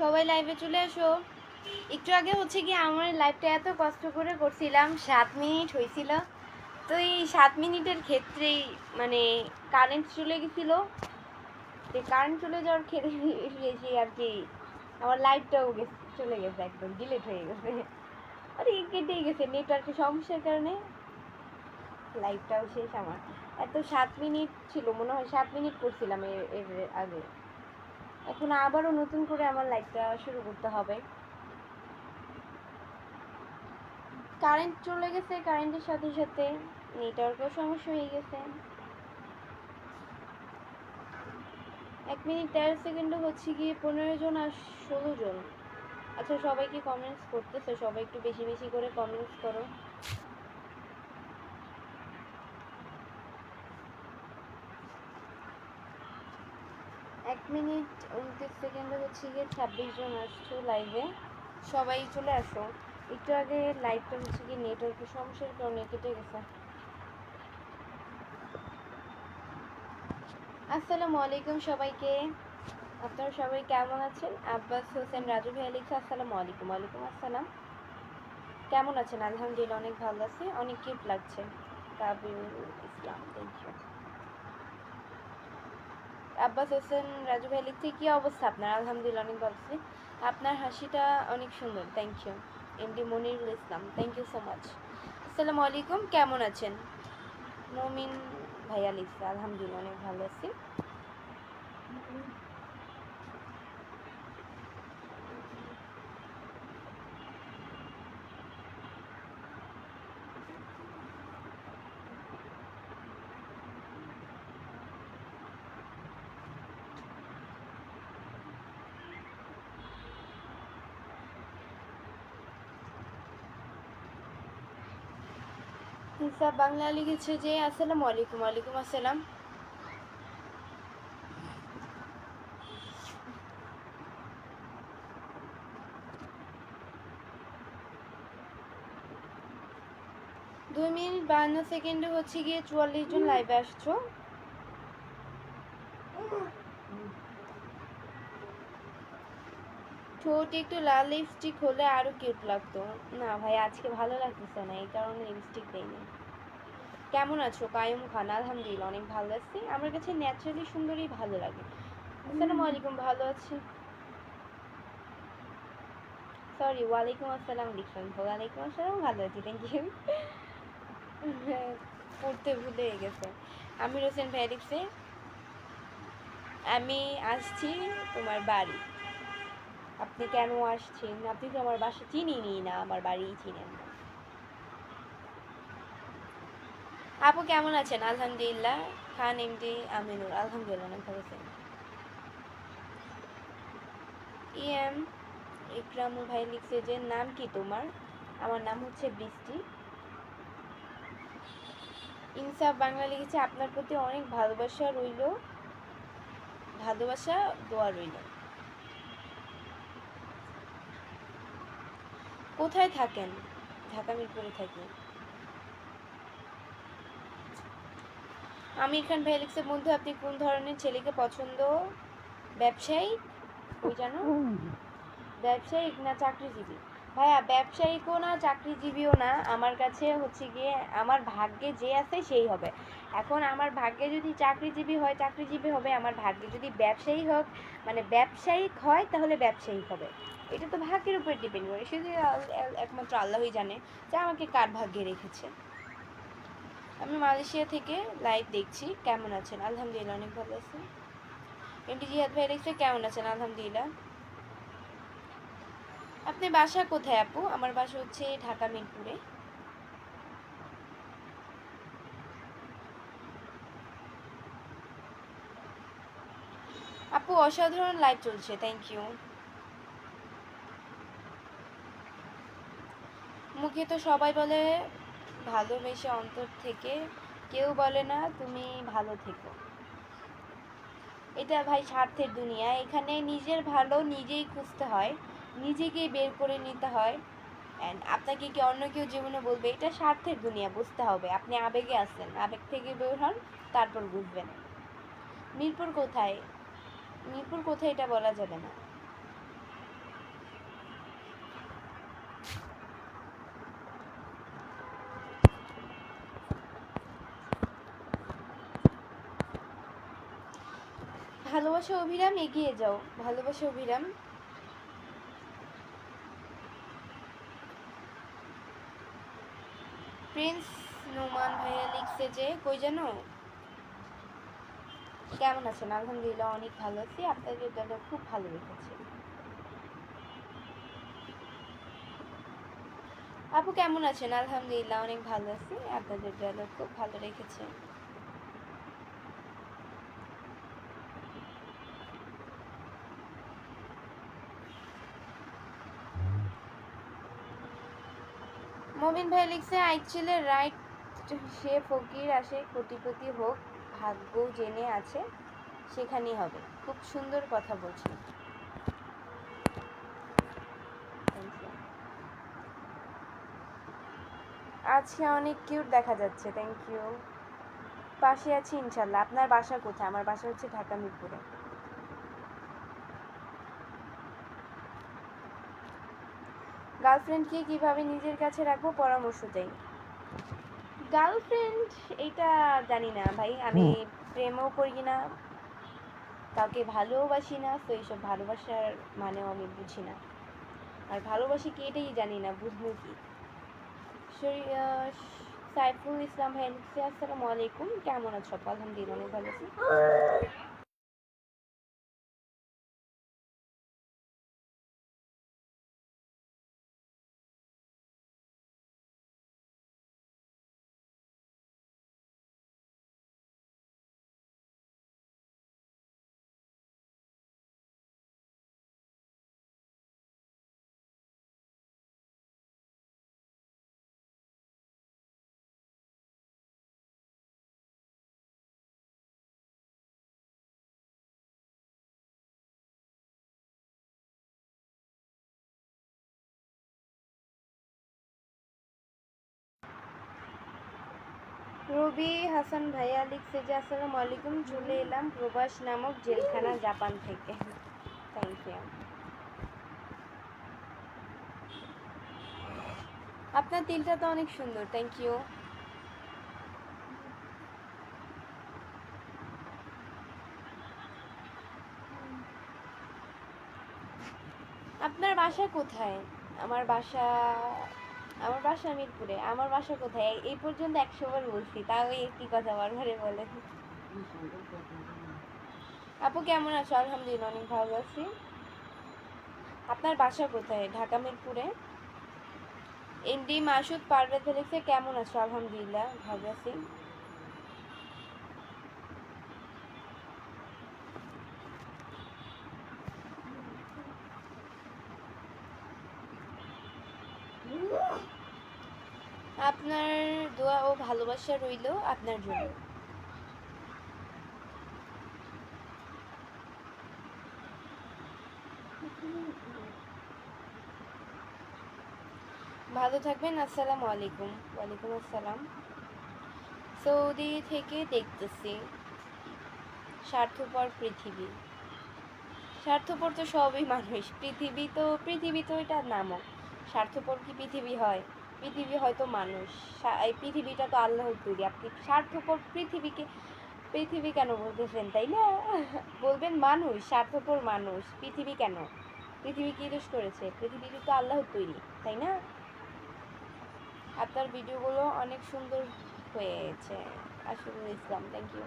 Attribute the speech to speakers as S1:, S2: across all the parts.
S1: সবাই লাইভে চলে আসো। একটু আগে হচ্ছে কি আমার লাইভটা এত কষ্ট করে করছিলাম, সাত মিনিট হয়েছিল। তো এই সাত মিনিটের ক্ষেত্রেই মানে কারেন্ট চলে গেছিল। যে কারেন্ট চলে যাওয়ার ক্ষেত্রে বেশি আর কি আমার লাইভটাও গেছে, চলে গেছে একদম ডিলেট হয়ে গেছে। আরে কেটেই গেছে নেটওয়ার্কের সমস্যার কারণে লাইভটাও শেষ আমার। এত সাত মিনিট ছিল, মনে হয় সাত মিনিট করছিলাম এর আগে। এখন আবারও নতুন করে আমার লাইফটা শুরু করতে হবে। কারেন্ট চলে গেছে কারেন্টের সাথে সাথে নেটওয়ার্কেও সমস্যা হয়ে গেছে। এক মিনিট তেরো সেকেন্ডে হচ্ছে গিয়ে পনেরো জন আর ষোলো জন। আচ্ছা সবাইকে কমেন্টস করতেছে? সবাই একটু বেশি বেশি করে কমেন্টস করো। এক মিনিট, উনত্রিশ সেকেন্ডে হচ্ছে গিয়ে ছাব্বিশ জন আসছো লাইভে সবাই চলে আসো। একটু আগে লাইভটা হচ্ছে গিয়ে নেটওয়ার্কের সমস্যার কারণে কেটে গেছে। আসসালামু আলাইকুম সবাইকে। আপনারা সবাই কেমন আছেন? আব্বাস হোসেন, রাজু ভাইয়া লিখছে আসসালামু আলাইকুম। ওয়ালাইকুম আসসালাম। কেমন আছেন? আলহামদুলিল্লাহ, অনেক ভালো আছি। অনেক কিউট লাগছে। কাবিউল ইসলাম থ্যাংক ইউ আব্বাস হোসেন, রাজু ভাই লিখছে কী অবস্থা আপনার? আলহামদুলিল্লাহ, অনেক ভালো আছি। আপনার হাসিটা অনেক সুন্দর। Thank you MD Monirul Islam thank you so much আসসালামু আলাইকুম, কেমন আছেন? মমিন ভাইয়া লিখছে আলহামদুলিল্লাহ, অনেক ভালো আছি। হিসাব বাংলা লিখেছে যে, আসসালামু আলাইকুম, ওয়ালাইকুম আসসালাম। দুই মিনিট বাহান্ন সেকেন্ডে হচ্ছে গিয়ে চুয়াল্লিশ জন লাইভে আসছো। ঠোঁট একটু লাল লিপস্টিক হলে আরও কিউট লাগতো। না ভাই, আজকে ভালো লাগতেছে না, এই কারণে লিপস্টিক দেইনি। কেমন আছো? কায়ুম খান, আলহামদুলিল্লাহ, অনেক ভালো আছি। আমার কাছে ন্যাচারালি সুন্দরই ভালো লাগে। আসসালামু আলাইকুম, ভালো আছি? সরি ওয়ালাইকুম আসসালাম লিখলাম ওয়ালাইকুম আসসালাম, ভালো আছি থ্যাংক ইউ পড়তে ভুলে গেছে। আমি হোসেন ভাই আমি আসছি তোমার বাড়ি। আপনি কেন আসছেন? আপনি তো আমার বাসা চিনিনি না, আমার বাড়ি চিনেন না। আপু কেমন আছেন? আলহামদুলিল্লাহ। খান এমডি আমিনুর। আলহামদুলিল্লাহ, অনেক ভালো আছেন। ইএম ইকরামুল ভাই লিখছে যে, নাম কি তোমার? আমার নাম হচ্ছে বৃষ্টি। ইনসাফ বাংলা লিখেছে, আপনার প্রতি অনেক ভালোবাসা রইল। ভালোবাসা, দোয়া রইল। কোথায় থাকেন? ঢাকা মিরপুরে থাকি। আমির খান ভাই লিখছে বন্ধু আপনি কোন ধরনের ছেলেকে পছন্দ? ব্যবসায়ী ওই জানো? ব্যবসায়িক না চাকরিজীবী? ভাইয়া, ব্যবসায়িকও না, চাকরিজীবীও না, আমার কাছে হচ্ছে গিয়ে আমার ভাগ্যে যে আছে সেই হবে। এখন আমার ভাগ্যে যদি চাকরিজীবী হয়, চাকরিজীবী হবে, আমার ভাগ্যে যদি ব্যবসায়ী হোক মানে ব্যবসায়িক হয়, তাহলে ব্যবসায়িক হবে। এটা তো ভাগ্যের উপর ডিপেন্ড করে আল- একমাত্র আল্লাহই জানে যে আমাকে কার ভাগ্যে রেখেছে। আমি মালয়েশিয়া থেকে লাইভ দেখছি, কেমন আছেন? আলহামদুলিল্লাহ, অনেক ভালো আছি। এমডি জিহাদ ভাই দেখছে কেমন আছেন? আলহামদুলিল্লাহ। আপনি বাসা কোথায়, আপু? আমার বাসা হচ্ছে ঢাকা মিরপুরে। আপু, অসাধারণ লাইভ চলছে থ্যাংক ইউ মুখে তো সবাই বলে, ভালোবেসে অন্তর থেকে। কেউ বলে না, তুমি ভালো থেকো। এটা ভাই স্বার্থের দুনিয়া। এখানে নিজের ভালো নিজেই খুঁজতে হয়। নিজেকেই বের করে নিতে হয়। অ্যান্ড আপনাকে কি অন্য কেউ জীবনে বলবে, এটা স্বার্থের দুনিয়া, বুঝতে হবে। আপনি আবেগে আছেন, আবেগ থেকে বের হন, তারপর বুঝবেন। মিরপুর কোথায়? মিরপুর কোথায় এটা বলা যাবে না। ভালোবাসা অভিরাম এগিয়ে যাও। ভালোবাসা অভিরাম প্রিন্স নোমান ভাইয়া লিখছে যে, কই জানো? কেমন আছেন? আলহামদুলিল্লাহ অনেক ভালো আছি। আপনাদের দাদা খুব ভালো রেখেছে। আপু কেমন আছেন? আলহামদুলিল্লাহ অনেক ভালো আছি। আপনাদের দাদা খুব ভালো রেখেছে। মমিন ভাই লিখছে আইচিলে রাইট সে ফকির আসে কোটিপতি হোক, ভাগ্য জেনে আছে, সেখানেই হবে। খুব সুন্দর কথা বলছি. আজকে অনেক কিউট দেখা যাচ্ছে থ্যাংক ইউ পাশে আছি ইনশাল্লাহ। আপনার বাসা কোথায়? আমার বাসা হচ্ছে ঢাকা মিরপুরে। গার্লফ্রেন্ডকে কীভাবে নিজের কাছে রাখব পরামর্শ চাই গার্লফ্রেন্ড এটা জানি না ভাই আমি প্রেমও করি না কাউকে ভালোবাসি না তো এইসব ভালোবাসার মানেও আমি বুঝি না। আর ভালোবাসি কি এটাই জানি না বুঝব কি? সাইফুল ইসলাম ভাই আসসালামু আলাইকুম কেমন আছো? আলহামদুলিল্লাহ অনেক ভালো আছি। রবি হাসান ভাইয়া লিখছে যে, আসসালামু আলাইকুম, চলে এলাম প্রবাস নামক জেলখানা জাপান থেকে। থ্যাংক ইউ আপনার তিলটা তো অনেক সুন্দর থ্যাংক ইউ আপনার বাসা কোথায়? আমার বাসা আমার বাসা মিরপুরে, আমার বাসা কোথায়? এই পর্যন্ত একশো বার বলছি, তাও একটি কথা বারবারে বলে। আপু, কেমন আছো? আলহামদুলিল্লাহ, অনেক ভালো আছি। আপনার বাসা কোথায়? ঢাকা মিরপুরে? এমডি মাসুদ পারভেজ লিখছে কেমন আছো? আলহামদুলিল্লাহ, ভালো আছি। আপনার দোয়া ও ভালোবাসা রইল আপনার জন্য। ভালো থাকবেন, আসসালামু আলাইকুম। ওয়ালাইকুম আসসালাম। সৌদি থেকে দেখতেছি, স্বার্থপর পৃথিবী। স্বার্থপর তো সবই মানুষ, পৃথিবী তো পৃথিবী তো এটা নামক স্বার্থপর কি পৃথিবী হয়? পৃথিবী হয়তো মানুষ। এই পৃথিবীটা তো আল্লাহর তৈরি। আপনি স্বার্থপর পৃথিবীকে, পৃথিবী কেন বলতেছেন, তাই না? বলবেন মানুষ, স্বার্থপর মানুষ, পৃথিবী কেন? পৃথিবী কি দোষ করেছে? পৃথিবী তো আল্লাহর তৈরি, তাই না? আপনার ভিডিওগুলো অনেক সুন্দর হয়েছে। আশিরুল ইসলাম থ্যাংক ইউ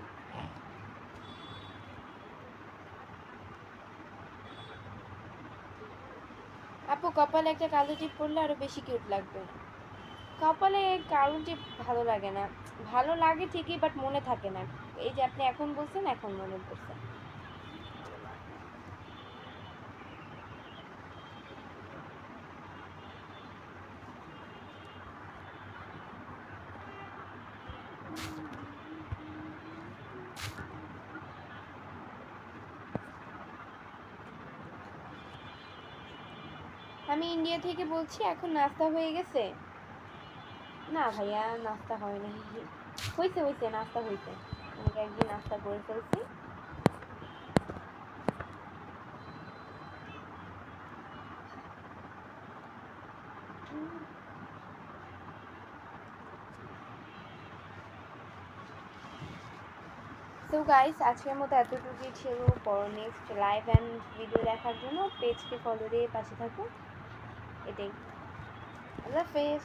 S1: আপু, কপালে একটা কালো টিপ পরলে আরও বেশি কিউট লাগবে। কপালে কালো টিপ ভালো লাগে না। ভালো লাগে ঠিকই বাট মনে থাকে না। এই যে আপনি এখন বলছেন, এখন মনে পড়ছে। আমি ইন্ডিয়া থেকে বলছি, এখন নাস্তা হয়ে গেছে। না ভাইয়া, নাস্তা হয় নাই হয়েছে হয়েছে নাস্তা হয়েছে আমি একদিন নাস্তা করে ফেলছি। সো গাইস আজকের মতো এতটুকুই ছিল। পর নেক্সট লাইভ অ্যান্ড ভিডিও দেখার জন্য পেজকে ফলো দিয়ে পাশে থাকুন। এটাই। আল্লাহ হাফেজ।